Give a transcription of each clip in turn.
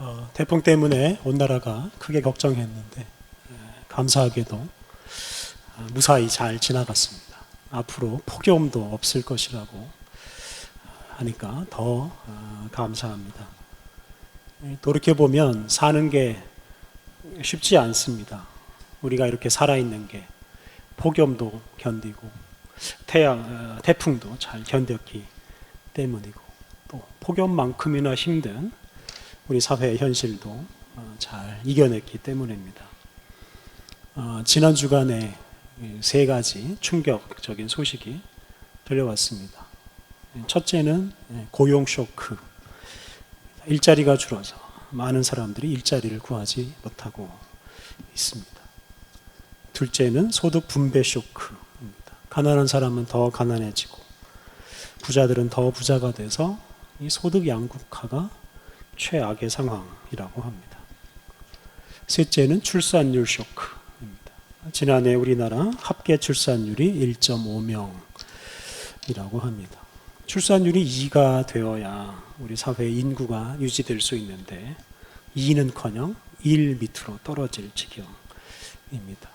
어, 태풍 때문에 온 나라가 크게 걱정했는데 에, 감사하게도 어, 무사히 잘 지나갔습니다. 앞으로 폭염도 없을 것이라고 하니까 더 어, 감사합니다. 돌이켜 보면 사는 게 쉽지 않습니다. 우리가 이렇게 살아 있는 게 폭염도 견디고 태양 어, 태풍도 잘 견뎠기 때문이고 또 폭염만큼이나 힘든 우리 사회의 현실도 어, 잘 이겨냈기 때문입니다. 어, 지난 주간에 세 가지 충격적인 소식이 들려왔습니다. 첫째는 고용 쇼크. 일자리가 줄어서 많은 사람들이 일자리를 구하지 못하고 있습니다. 둘째는 소득 분배 쇼크입니다. 가난한 사람은 더 가난해지고 부자들은 더 부자가 돼서 이 소득 양극화가 최악의 상황이라고 합니다. 셋째는 출산율 쇼크입니다. 지난해 우리나라 합계 출산율이 1.5명이라고 합니다. 출산율이 2가 되어야 우리 사회 인구가 유지될 수 있는데 2는커녕 1 밑으로 떨어질 지경입니다.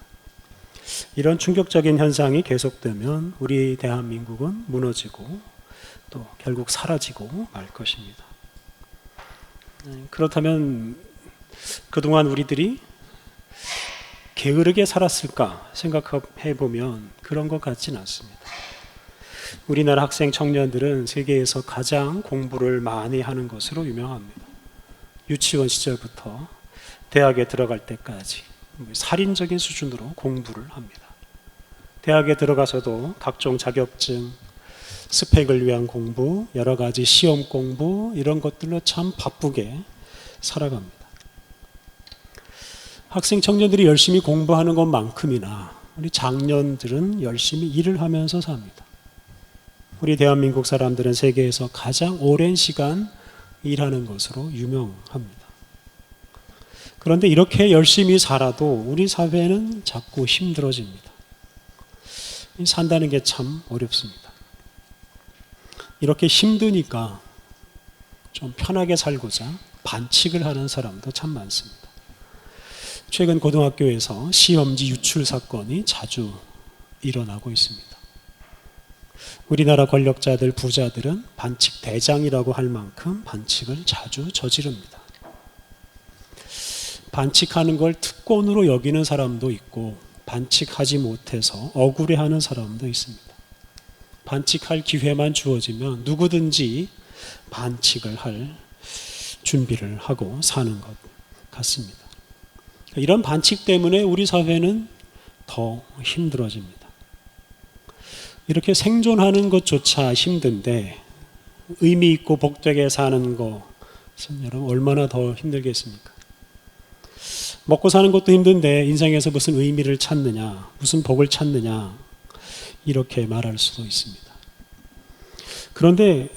이런 충격적인 현상이 계속되면 우리 대한민국은 무너지고 또 결국 사라지고 말 것입니다. 네, 그렇다면 그동안 우리들이 게으르게 살았을까 생각해 보면 그런 것 같진 않습니다. 우리나라 학생 청년들은 세계에서 가장 공부를 많이 하는 것으로 유명합니다. 유치원 시절부터 대학에 들어갈 때까지 살인적인 수준으로 공부를 합니다. 대학에 들어가서도 각종 자격증, 스펙을 위한 공부, 여러 가지 시험 공부 이런 것들로 참 바쁘게 살아갑니다. 학생 청년들이 열심히 공부하는 것만큼이나 우리 장년들은 열심히 일을 하면서 삽니다. 우리 대한민국 사람들은 세계에서 가장 오랜 시간 일하는 것으로 유명합니다. 그런데 이렇게 열심히 살아도 우리 사회는 자꾸 힘들어집니다. 산다는 게 참 어렵습니다. 이렇게 힘드니까 좀 편하게 살고자 반칙을 하는 사람도 참 많습니다. 최근 고등학교에서 시험지 유출 사건이 자주 일어나고 있습니다. 우리나라 권력자들, 부자들은 반칙 대장이라고 할 만큼 반칙을 자주 저지릅니다. 반칙하는 걸 특권으로 여기는 사람도 있고, 반칙하지 못해서 억울해하는 사람도 있습니다. 반칙할 기회만 주어지면 누구든지 반칙을 할 준비를 하고 사는 것 같습니다. 이런 반칙 때문에 우리 사회는 더 힘들어집니다. 이렇게 생존하는 것조차 힘든데 의미 있고 복되게 사는 것은 여러분 얼마나 더 힘들겠습니까? 먹고 사는 것도 힘든데 인생에서 무슨 의미를 찾느냐, 무슨 복을 찾느냐, 이렇게 말할 수도 있습니다. 그런데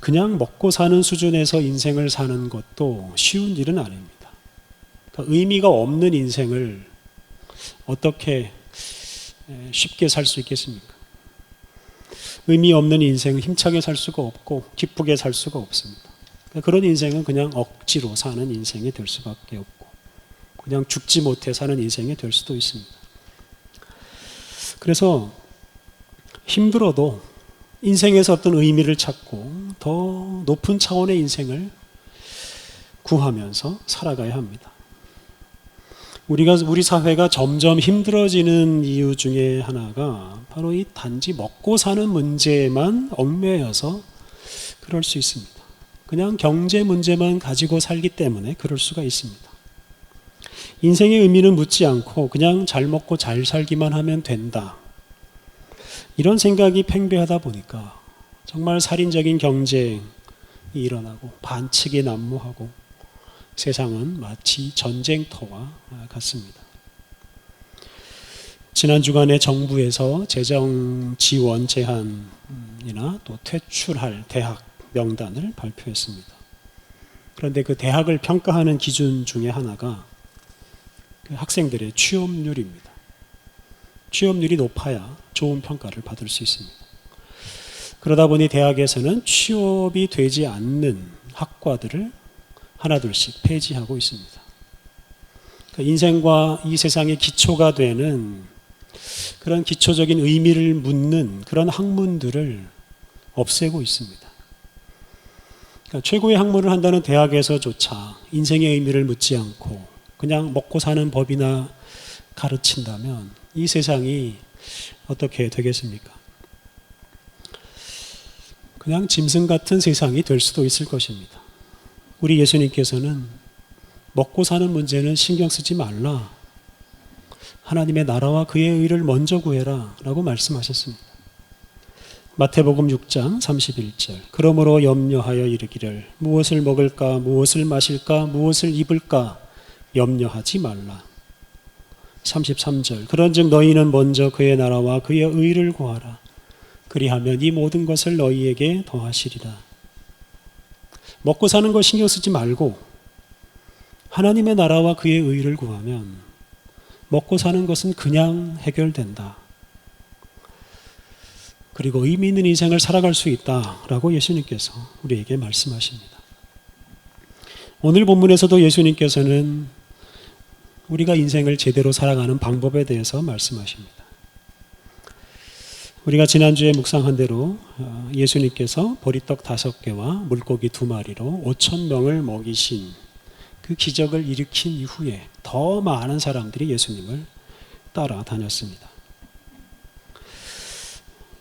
그냥 먹고 사는 수준에서 인생을 사는 것도 쉬운 일은 아닙니다. 의미가 없는 인생을 어떻게 쉽게 살 수 있겠습니까? 의미 없는 인생은 힘차게 살 수가 없고 기쁘게 살 수가 없습니다. 그러니까 그런 인생은 그냥 억지로 사는 인생이 될 수밖에 없고 그냥 죽지 못해 사는 인생이 될 수도 있습니다. 그래서 힘들어도 인생에서 어떤 의미를 찾고 더 높은 차원의 인생을 구하면서 살아가야 합니다. 우리가 우리 사회가 점점 힘들어지는 이유 중에 하나가 바로 이 단지 먹고 사는 문제만 얽매여서 그럴 수 있습니다. 그냥 경제 문제만 가지고 살기 때문에 그럴 수가 있습니다. 인생의 의미는 묻지 않고 그냥 잘 먹고 잘 살기만 하면 된다. 이런 생각이 팽배하다 보니까 정말 살인적인 경쟁이 일어나고 반칙이 난무하고 세상은 마치 전쟁터와 같습니다. 지난 주간에 정부에서 재정 지원 제한이나 또 퇴출할 대학 명단을 발표했습니다. 그런데 그 대학을 평가하는 기준 중에 하나가 그 학생들의 취업률입니다. 취업률이 높아야 좋은 평가를 받을 수 있습니다. 그러다 보니 대학에서는 취업이 되지 않는 학과들을 하나둘씩 폐지하고 있습니다. 그러니까 인생과 이 세상의 기초가 되는 그런 기초적인 의미를 묻는 그런 학문들을 없애고 있습니다. 그러니까 최고의 학문을 한다는 대학에서조차 인생의 의미를 묻지 않고 그냥 먹고 사는 법이나 가르친다면 이 세상이 어떻게 되겠습니까? 그냥 짐승 같은 세상이 될 수도 있을 것입니다. 우리 예수님께서는 먹고 사는 문제는 신경 쓰지 말라. 하나님의 나라와 그의 의를 먼저 구해라. 라고 말씀하셨습니다. 마태복음 6장 31절. 그러므로 염려하여 이르기를 무엇을 먹을까, 무엇을 마실까, 무엇을 입을까 염려하지 말라. 33절. 그런즉 너희는 먼저 그의 나라와 그의 의를 구하라. 그리하면 이 모든 것을 너희에게 더하시리라. 먹고 사는 거 신경 쓰지 말고 하나님의 나라와 그의 의를 구하면 먹고 사는 것은 그냥 해결된다. 그리고 의미 있는 인생을 살아갈 수 있다라고 예수님께서 우리에게 말씀하십니다. 오늘 본문에서도 예수님께서는 우리가 인생을 제대로 살아가는 방법에 대해서 말씀하십니다. 우리가 지난주에 묵상한 대로 어, 예수님께서 보리떡 다섯 개와 물고기 두 마리로 오천 명을 먹이신 그 기적을 일으킨 이후에 더 많은 사람들이 예수님을 따라다녔습니다.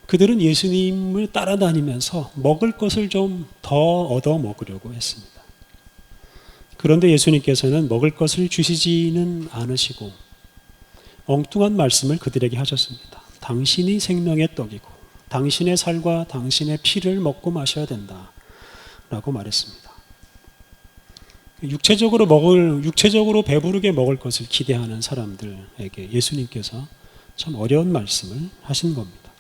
그들은 예수님을 따라다니면서 먹을 것을 좀 더 얻어 먹으려고 했습니다. 그런데 예수님께서는 먹을 것을 주시지는 않으시고 엉뚱한 말씀을 그들에게 하셨습니다. 당신이 생명의 떡이고 당신의 살과 당신의 피를 먹고 마셔야 된다. 라고 말했습니다. 육체적으로 먹을, 육체적으로 배부르게 먹을 것을 기대하는 사람들에게 예수님께서 참 어려운 말씀을 하신 겁니다.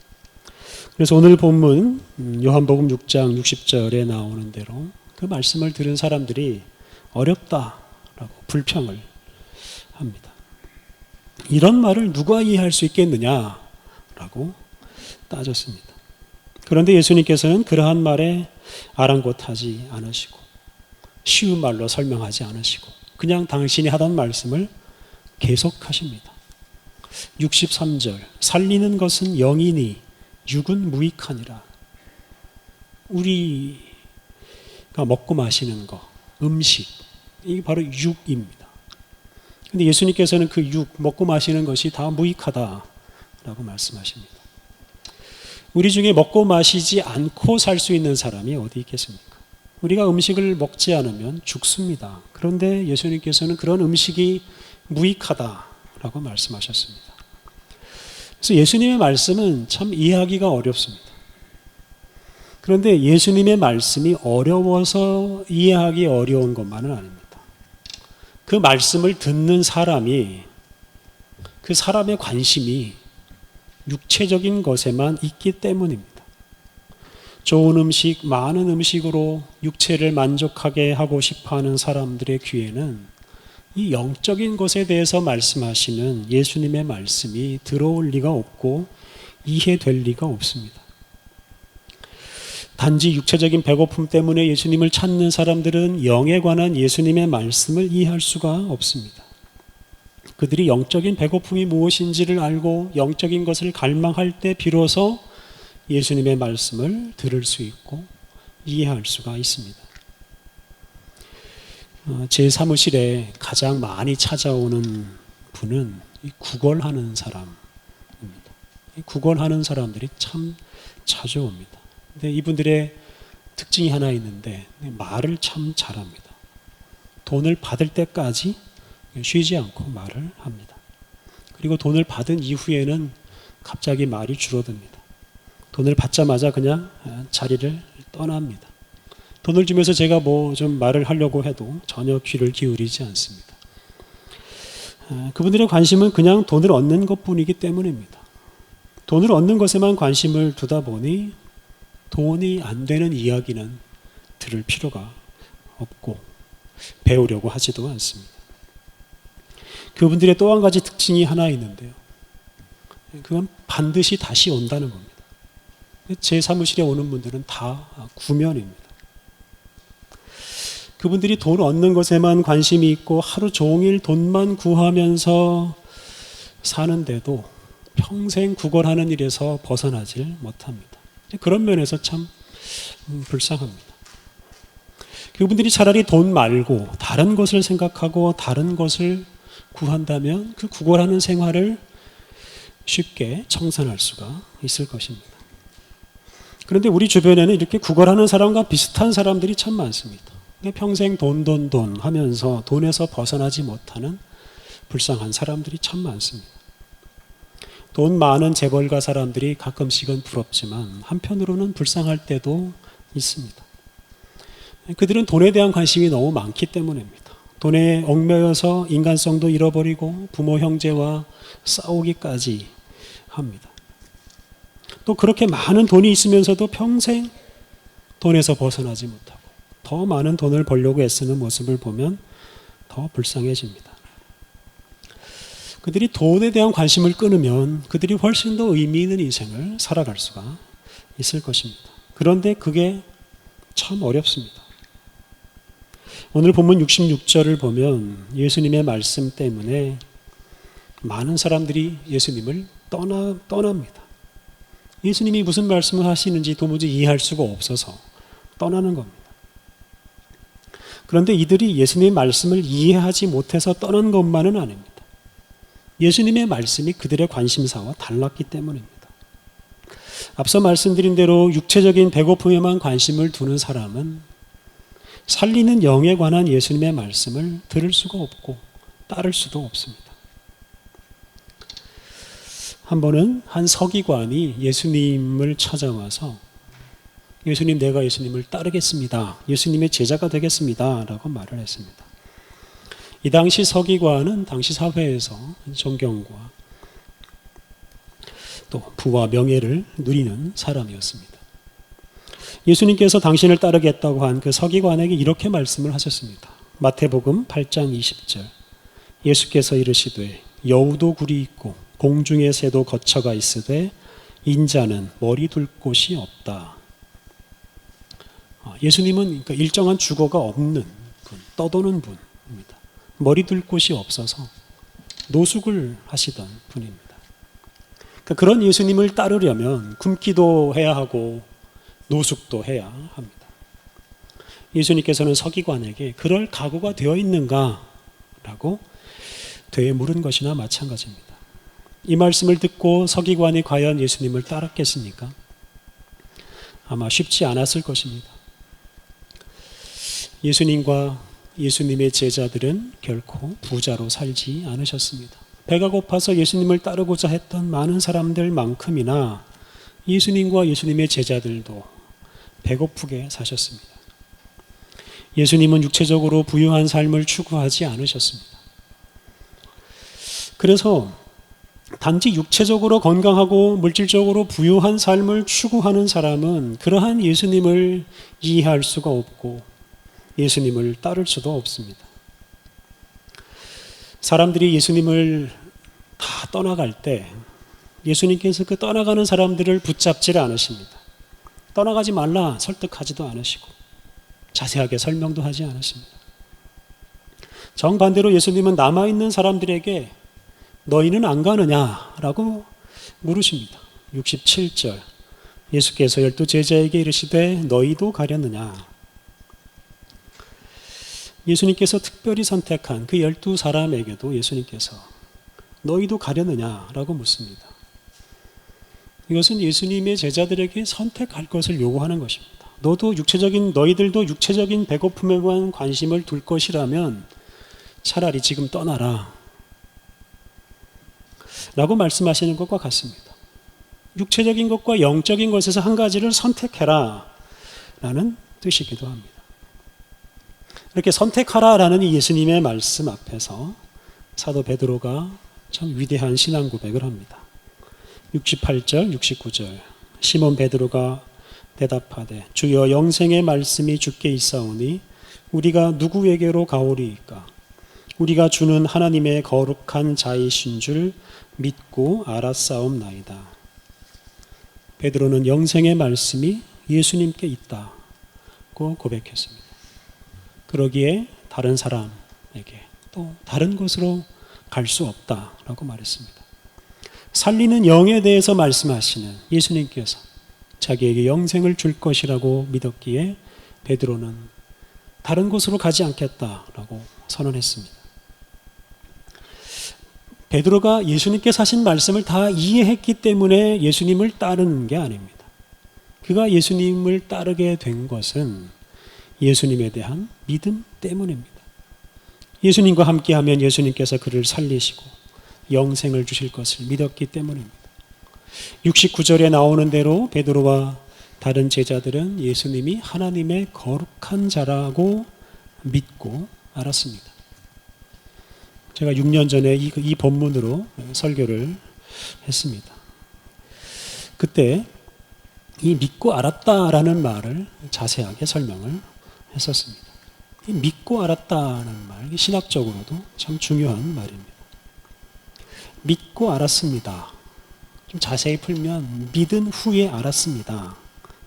그래서 오늘 본문 음, 요한복음 6장 60절에 나오는 대로 그 말씀을 들은 사람들이 어렵다라고 불평을 합니다. 이런 말을 누가 이해할 수 있겠느냐라고 따졌습니다. 그런데 예수님께서는 그러한 말에 아랑곳하지 않으시고 쉬운 말로 설명하지 않으시고 그냥 당신이 하던 말씀을 계속하십니다. 63절 살리는 것은 영이니 육은 무익하니라. 우리가 먹고 마시는 거, 음식, 이게 바로 육입니다. 근데 예수님께서는 그 육, 먹고 마시는 것이 다 무익하다라고 말씀하십니다. 우리 중에 먹고 마시지 않고 살 수 있는 사람이 어디 있겠습니까? 우리가 음식을 먹지 않으면 죽습니다. 그런데 예수님께서는 그런 음식이 무익하다라고 말씀하셨습니다. 그래서 예수님의 말씀은 참 이해하기가 어렵습니다. 그런데 예수님의 말씀이 어려워서 이해하기 어려운 것만은 아닙니다. 그 말씀을 듣는 사람이 그 사람의 관심이 육체적인 것에만 있기 때문입니다. 좋은 음식, 많은 음식으로 육체를 만족하게 하고 싶어 하는 사람들의 귀에는 이 영적인 것에 대해서 말씀하시는 예수님의 말씀이 들어올 리가 없고 이해될 리가 없습니다. 단지 육체적인 배고픔 때문에 예수님을 찾는 사람들은 영에 관한 예수님의 말씀을 이해할 수가 없습니다. 그들이 영적인 배고픔이 무엇인지를 알고 영적인 것을 갈망할 때 비로소 예수님의 말씀을 들을 수 있고 이해할 수가 있습니다. 어, 제 사무실에 가장 많이 찾아오는 분은 구걸하는 사람입니다. 구걸하는 사람들이 참 자주 옵니다. 근데 이분들의 특징이 하나 있는데 말을 참 잘합니다. 돈을 받을 때까지 쉬지 않고 말을 합니다. 그리고 돈을 받은 이후에는 갑자기 말이 줄어듭니다. 돈을 받자마자 그냥 자리를 떠납니다. 돈을 주면서 제가 뭐 좀 말을 하려고 해도 전혀 귀를 기울이지 않습니다. 아, 그분들의 관심은 그냥 돈을 얻는 것 뿐이기 때문입니다. 돈을 얻는 것에만 관심을 두다 보니 돈이 안 되는 이야기는 들을 필요가 없고 배우려고 하지도 않습니다. 그분들의 또 한 가지 특징이 하나 있는데요. 그건 반드시 다시 온다는 겁니다. 제 사무실에 오는 분들은 다 구면입니다. 그분들이 돈 얻는 것에만 관심이 있고 하루 종일 돈만 구하면서 사는데도 평생 구걸하는 일에서 벗어나질 못합니다. 그런 면에서 참 음, 불쌍합니다. 그분들이 차라리 돈 말고 다른 것을 생각하고 다른 것을 구한다면 그 구걸하는 생활을 쉽게 청산할 수가 있을 것입니다. 그런데 우리 주변에는 이렇게 구걸하는 사람과 비슷한 사람들이 참 많습니다. 평생 돈, 돈, 돈 하면서 돈에서 벗어나지 못하는 불쌍한 사람들이 참 많습니다. 돈 많은 재벌가 사람들이 가끔씩은 부럽지만 한편으로는 불쌍할 때도 있습니다. 그들은 돈에 대한 관심이 너무 많기 때문입니다. 돈에 얽매여서 인간성도 잃어버리고 부모 형제와 싸우기까지 합니다. 또 그렇게 많은 돈이 있으면서도 평생 돈에서 벗어나지 못하고 더 많은 돈을 벌려고 애쓰는 모습을 보면 더 불쌍해집니다. 그들이 돈에 대한 관심을 끊으면 그들이 훨씬 더 의미 있는 인생을 살아갈 수가 있을 것입니다. 그런데 그게 참 어렵습니다. 오늘 본문 66절을 보면 예수님의 말씀 때문에 많은 사람들이 예수님을 떠나, 떠납니다. 예수님이 무슨 말씀을 하시는지 도무지 이해할 수가 없어서 떠나는 겁니다. 그런데 이들이 예수님의 말씀을 이해하지 못해서 떠난 것만은 아닙니다. 예수님의 말씀이 그들의 관심사와 달랐기 때문입니다. 앞서 말씀드린 대로 육체적인 배고픔에만 관심을 두는 사람은 살리는 영에 관한 예수님의 말씀을 들을 수가 없고 따를 수도 없습니다. 한 번은 한 서기관이 예수님을 찾아와서 예수님 내가 예수님을 따르겠습니다. 예수님의 제자가 되겠습니다. 라고 말을 했습니다. 이 당시 서기관은 당시 사회에서 존경과 또 부와 명예를 누리는 사람이었습니다. 예수님께서 당신을 따르겠다고 한 그 서기관에게 이렇게 말씀을 하셨습니다. 마태복음 8장 20절. 예수께서 이르시되 여우도 굴이 있고 공중의 새도 거처가 있으되 인자는 머리 둘 곳이 없다. 아, 예수님은 그러니까 일정한 주거가 없는 분, 떠도는 분입니다. 머리 둘 곳이 없어서 노숙을 하시던 분입니다. 그러니까 그런 예수님을 따르려면 굶기도 해야 하고 노숙도 해야 합니다. 예수님께서는 서기관에게 그럴 각오가 되어 있는가라고 되물은 것이나 마찬가지입니다. 이 말씀을 듣고 서기관이 과연 예수님을 따랐겠습니까? 아마 쉽지 않았을 것입니다. 예수님과 예수님의 제자들은 결코 부자로 살지 않으셨습니다. 배가 고파서 예수님을 따르고자 했던 많은 사람들만큼이나 예수님과 예수님의 제자들도 배고프게 사셨습니다. 예수님은 육체적으로 부유한 삶을 추구하지 않으셨습니다. 그래서 단지 육체적으로 건강하고 물질적으로 부유한 삶을 추구하는 사람은 그러한 예수님을 이해할 수가 없고 예수님을 따를 수도 없습니다. 사람들이 예수님을 다 떠나갈 때 예수님께서 그 떠나가는 사람들을 붙잡지를 않으십니다. 떠나가지 말라 설득하지도 않으시고 자세하게 설명도 하지 않으십니다. 정반대로 예수님은 남아있는 사람들에게 너희는 안 가느냐라고 물으십니다. 67절. 예수께서 열두 제자에게 이르시되 너희도 가려느냐? 예수님께서 특별히 선택한 그 열두 사람에게도 예수님께서 너희도 가려느냐라고 묻습니다. 이것은 예수님의 제자들에게 선택할 것을 요구하는 것입니다. 너도 육체적인 너희들도 육체적인 배고픔에만 관심을 둘 것이라면 차라리 지금 떠나라. 라고 말씀하시는 것과 같습니다. 육체적인 것과 영적인 것에서 한 가지를 선택해라. 라는 뜻이기도 합니다. 이렇게 선택하라라는 예수님의 말씀 앞에서 사도 베드로가 참 위대한 신앙 고백을 합니다. 68절, 69절. 시몬 베드로가 대답하되 주여 영생의 말씀이 주께 있사오니 우리가 누구에게로 가오리이까 우리가 주는 하나님의 거룩한 자이신 줄 믿고 알았사옵나이다. 베드로는 영생의 말씀이 예수님께 있다고 고백했습니다. 그러기에 다른 사람에게 또 다른 곳으로 갈 수 없다라고 말했습니다. 살리는 영에 대해서 말씀하시는 예수님께서 자기에게 영생을 줄 것이라고 믿었기에 베드로는 다른 곳으로 가지 않겠다라고 선언했습니다. 베드로가 예수님께서 하신 말씀을 다 이해했기 때문에 예수님을 따르는 게 아닙니다. 그가 예수님을 따르게 된 것은 예수님에 대한 믿음 때문입니다. 예수님과 함께하면 예수님께서 그를 살리시고 영생을 주실 것을 믿었기 때문입니다. 69절에 나오는 대로 베드로와 다른 제자들은 예수님이 하나님의 거룩한 자라고 믿고 알았습니다. 제가 6년 전에 이, 이 본문으로 설교를 했습니다. 그때 이 믿고 알았다라는 말을 자세하게 설명을 했었습니다. 이 믿고 알았다는 말, 신학적으로도 참 중요한 말입니다. 믿고 알았습니다. 좀 자세히 풀면 믿은 후에 알았습니다.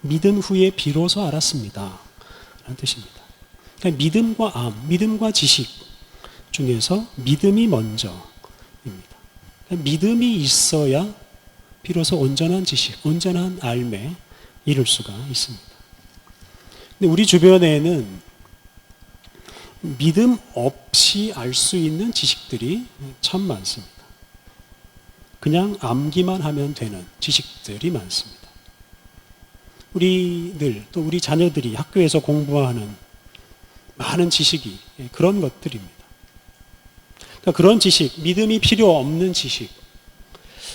믿은 후에 비로소 알았습니다. 라는 뜻입니다. 그러니까 믿음과 암, 믿음과 지식 중에서 믿음이 먼저입니다. 그러니까 믿음이 있어야 비로소 온전한 지식, 온전한 알매 이룰 수가 있습니다. 근데 우리 주변에는 믿음 없이 알 수 있는 지식들이 참 많습니다. 그냥 암기만 하면 되는 지식들이 많습니다. 우리들 또 우리 자녀들이 학교에서 공부하는 많은 지식이 그런 것들입니다. 그러니까 그런 지식, 믿음이 필요 없는 지식,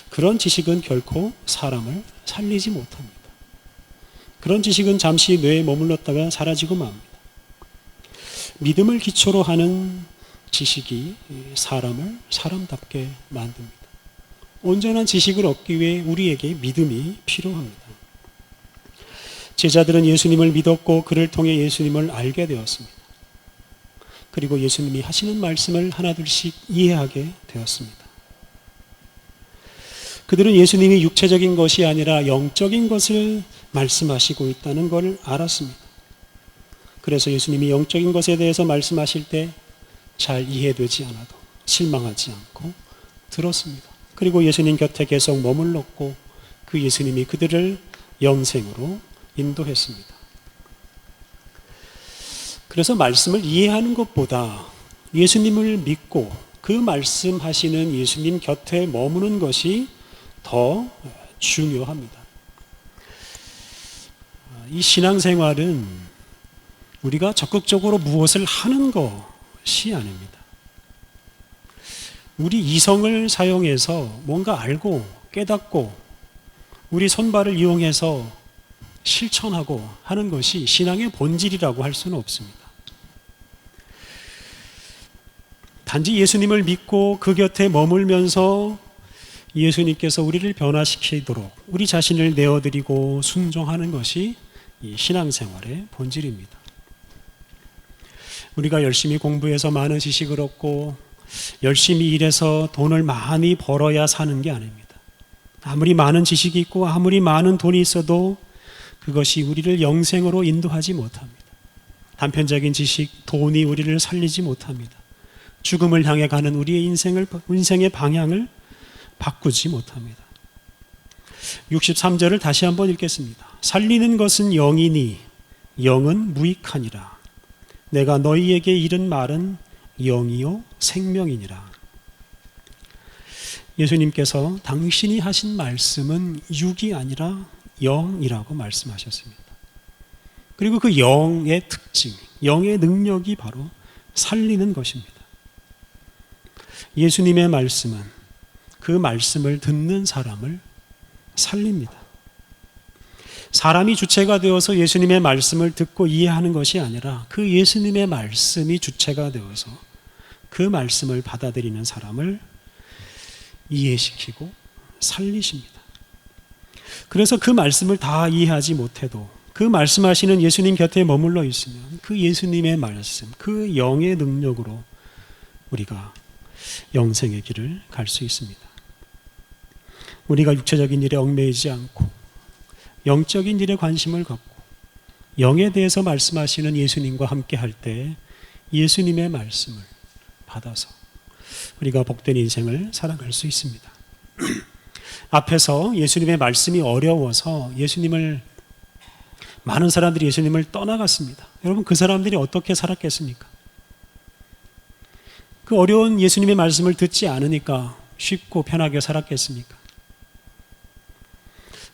그런 지식은 결코 사람을 살리지 못합니다. 그런 지식은 잠시 뇌에 머물렀다가 사라지고 맙니다. 믿음을 기초로 하는 지식이 사람을 사람답게 만듭니다. 온전한 지식을 얻기 위해 우리에게 믿음이 필요합니다. 제자들은 예수님을 믿었고 그를 통해 예수님을 알게 되었습니다. 그리고 예수님이 하시는 말씀을 하나둘씩 이해하게 되었습니다. 그들은 예수님이 육체적인 것이 아니라 영적인 것을 말씀하시고 있다는 것을 알았습니다. 그래서 예수님이 영적인 것에 대해서 말씀하실 때 잘 이해되지 않아도 실망하지 않고 들었습니다. 그리고 예수님 곁에 계속 머물렀고 그 예수님이 그들을 영생으로 인도했습니다. 그래서 말씀을 이해하는 것보다 예수님을 믿고 그 말씀하시는 예수님 곁에 머무는 것이 더 중요합니다. 이 신앙생활은 우리가 적극적으로 무엇을 하는 것이 아닙니다. 우리 이성을 사용해서 뭔가 알고 깨닫고 우리 손발을 이용해서 실천하고 하는 것이 신앙의 본질이라고 할 수는 없습니다. 단지 예수님을 믿고 그 곁에 머물면서 예수님께서 우리를 변화시키도록 우리 자신을 내어드리고 순종하는 것이 신앙생활의 본질입니다. 우리가 열심히 공부해서 많은 지식을 얻고 열심히 일해서 돈을 많이 벌어야 사는 게 아닙니다. 아무리 많은 지식이 있고 아무리 많은 돈이 있어도 그것이 우리를 영생으로 인도하지 못합니다. 단편적인 지식, 돈이 우리를 살리지 못합니다. 죽음을 향해 가는 우리의 인생을, 인생의 방향을 바꾸지 못합니다. 63절을 다시 한번 읽겠습니다. 살리는 것은 영이니 영은 무익하니라. 내가 너희에게 이른 말은 영이요 생명이니라. 예수님께서 당신이 하신 말씀은 육이 아니라 영이라고 말씀하셨습니다. 그리고 그 영의 특징, 영의 능력이 바로 살리는 것입니다. 예수님의 말씀은 그 말씀을 듣는 사람을 살립니다. 사람이 주체가 되어서 예수님의 말씀을 듣고 이해하는 것이 아니라 그 예수님의 말씀이 주체가 되어서 그 말씀을 받아들이는 사람을 이해시키고 살리십니다. 그래서 그 말씀을 다 이해하지 못해도 그 말씀하시는 예수님 곁에 머물러 있으면 그 예수님의 말씀, 그 영의 능력으로 우리가 영생의 길을 갈 수 있습니다. 우리가 육체적인 일에 얽매이지 않고 영적인 일에 관심을 갖고 영에 대해서 말씀하시는 예수님과 함께 할 때 예수님의 말씀을 받아서 우리가 복된 인생을 살아갈 수 있습니다. 앞에서 예수님의 말씀이 어려워서 예수님을 많은 사람들이 예수님을 떠나갔습니다. 여러분 그 사람들이 어떻게 살았겠습니까? 그 어려운 예수님의 말씀을 듣지 않으니까 쉽고 편하게 살았겠습니까?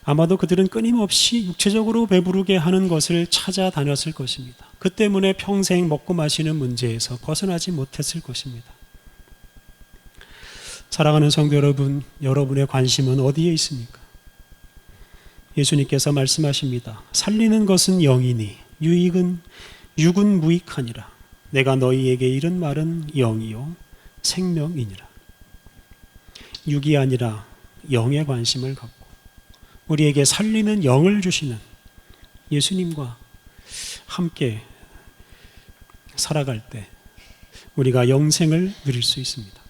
아마도 그들은 끊임없이 육체적으로 배부르게 하는 것을 찾아다녔을 것입니다. 그 때문에 평생 먹고 마시는 문제에서 벗어나지 못했을 것입니다. 사랑하는 성도 여러분, 여러분의 관심은 어디에 있습니까? 예수님께서 말씀하십니다. 살리는 것은 영이니 유익은 육은 무익하니라. 내가 너희에게 이른 말은 영이요 생명이니라. 육이 아니라 영에 관심을 갖고 우리에게 살리는 영을 주시는 예수님과 함께 살아갈 때 우리가 영생을 누릴 수 있습니다.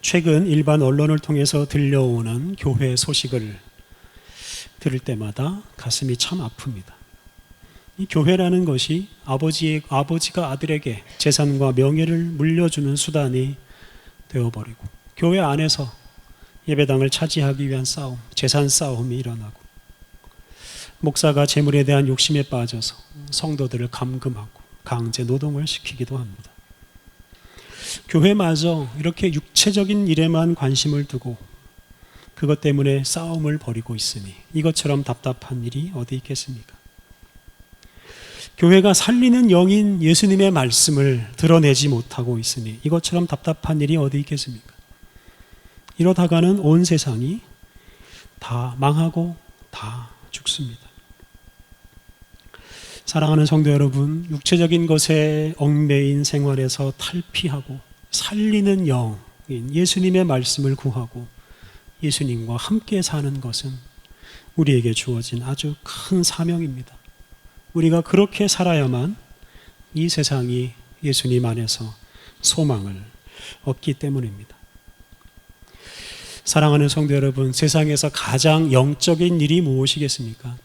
최근 일반 언론을 통해서 들려오는 교회 소식을 들을 때마다 가슴이 참 아픕니다. 이 교회라는 것이 아버지의, 아버지가 아들에게 재산과 명예를 물려주는 수단이 되어버리고, 교회 안에서 예배당을 차지하기 위한 싸움, 재산 싸움이 일어나고, 목사가 재물에 대한 욕심에 빠져서 성도들을 감금하고 강제 노동을 시키기도 합니다. 교회마저 이렇게 육체적인 일에만 관심을 두고 그것 때문에 싸움을 벌이고 있으니 이것처럼 답답한 일이 어디 있겠습니까? 교회가 살리는 영인 예수님의 말씀을 드러내지 못하고 있으니 이것처럼 답답한 일이 어디 있겠습니까? 이러다가는 온 세상이 다 망하고 다 죽습니다. 사랑하는 성도 여러분, 육체적인 것에 얽매인 생활에서 탈피하고 살리는 영인 예수님의 말씀을 구하고 예수님과 함께 사는 것은 우리에게 주어진 아주 큰 사명입니다. 우리가 그렇게 살아야만 이 세상이 예수님 안에서 소망을 얻기 때문입니다. 사랑하는 성도 여러분, 세상에서 가장 영적인 일이 무엇이겠습니까?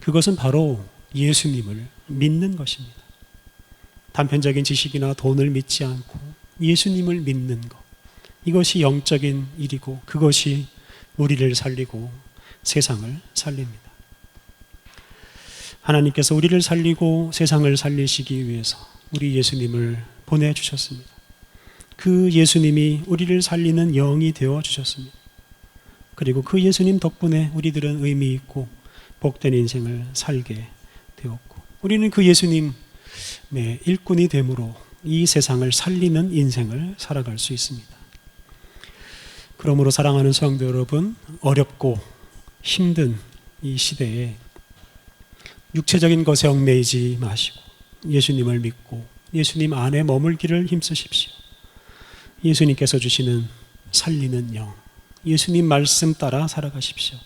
그것은 바로 예수님을 믿는 것입니다. 단편적인 지식이나 돈을 믿지 않고 예수님을 믿는 것. 이것이 영적인 일이고 그것이 우리를 살리고 세상을 살립니다. 하나님께서 우리를 살리고 세상을 살리시기 위해서 우리 예수님을 보내주셨습니다. 그 예수님이 우리를 살리는 영이 되어 주셨습니다. 그리고 그 예수님 덕분에 우리들은 의미 있고 복된 인생을 살게 되었고, 우리는 그 예수님의 일꾼이 되므로 이 세상을 살리는 인생을 살아갈 수 있습니다. 그러므로 사랑하는 성도 여러분, 어렵고 힘든 이 시대에 육체적인 것에 얽매이지 마시고 예수님을 믿고 예수님 안에 머물기를 힘쓰십시오. 예수님께서 주시는 살리는 영, 예수님 말씀 따라 살아가십시오.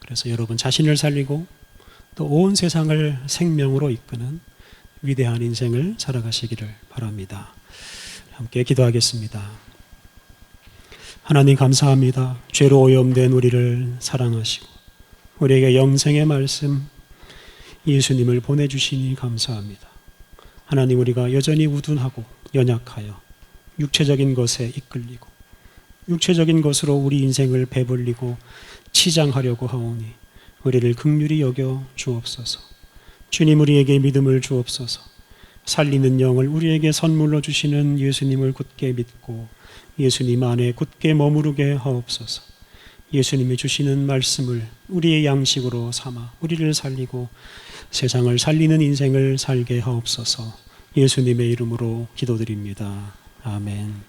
그래서 여러분 자신을 살리고 또 온 세상을 생명으로 이끄는 위대한 인생을 살아가시기를 바랍니다. 함께 기도하겠습니다. 하나님 감사합니다. 죄로 오염된 우리를 사랑하시고 우리에게 영생의 말씀 예수님을 보내주시니 감사합니다. 하나님 우리가 여전히 우둔하고 연약하여 육체적인 것에 이끌리고 육체적인 것으로 우리 인생을 배불리고 치장하려고 하오니 우리를 극률히 여겨 주옵소서. 주님 우리에게 믿음을 주옵소서. 살리는 영을 우리에게 선물로 주시는 예수님을 굳게 믿고 예수님 안에 굳게 머무르게 하옵소서. 예수님이 주시는 말씀을 우리의 양식으로 삼아 우리를 살리고 세상을 살리는 인생을 살게 하옵소서. 예수님의 이름으로 기도드립니다. 아멘.